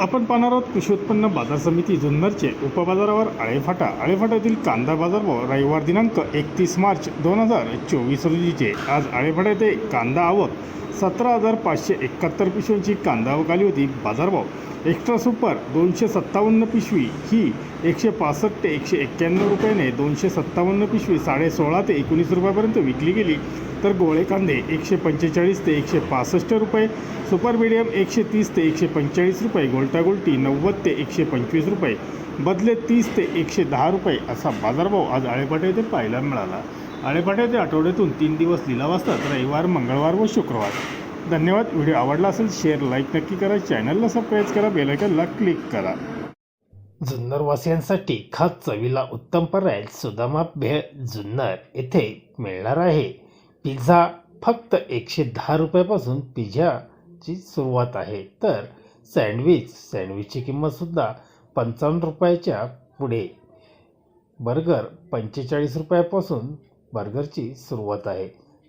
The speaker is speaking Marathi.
आपण पाहणार आहोत कृषी उत्पन्न बाजार समिती जुन्नरचे उपबाजारावर आळेफाटा. आळेफाट्यातील कांदा बाजारभाव रविवार दिनांक एकतीस मार्च दोन हजार चोवीस रोजीचे. आज आळेफाटा येथे कांदा आवक सतरा हजार पाचशे एकाहत्तर पिशव्यांची कांदा आवक होती. बाजारभाव एक्स्ट्रा सुपर दोनशे सत्तावन्न पिशवी. ही एकशे पासष्ट ते एकशे एक्क्याण्णव रुपयाने दोनशे सत्तावन्न पिशवी साडे सोळा ते एकोणीस रुपयापर्यंत विकली गेली. तर गोळे कांदे एकशे पंचेचाळीस ते एकशे पासष्ट रुपये सुपर मिडियम एकशे तीस ते एकशे पंचेचाळीस रुपये गोल्टागोल्टी नव्वद ते एकशे पंचवीस रुपये बदले तीस ते एकशे दहा रुपये असा बाजारभाव आज आळेपाटा येथे पाहायला मिळाला. आळेपाटा येथे आठवड्यातून तीन दिवस लिलाव असतात. रविवार मंगळवार व शुक्रवार. धन्यवाद. व्हिडिओ आवडला असेल शेअर लाईक नक्की करा. चॅनलला सबस्क्राईब करा बेलायकनला क्लिक करा. जुन्नरवासियांसाठी खास चवीला उत्तम पर्याय सुदामा भेळ जुन्नर येथे मिळणार आहे. पिझ्झा फक्त एकशे दहा रुपयापासून पिझ्झाची सुरुवात आहे. तर सँडविच सँडविचची किंमतसुद्धा पंचावन्न रुपयाच्या पुढे. बर्गर पंचेचाळीस रुपयापासून बर्गरची सुरुवात आहे.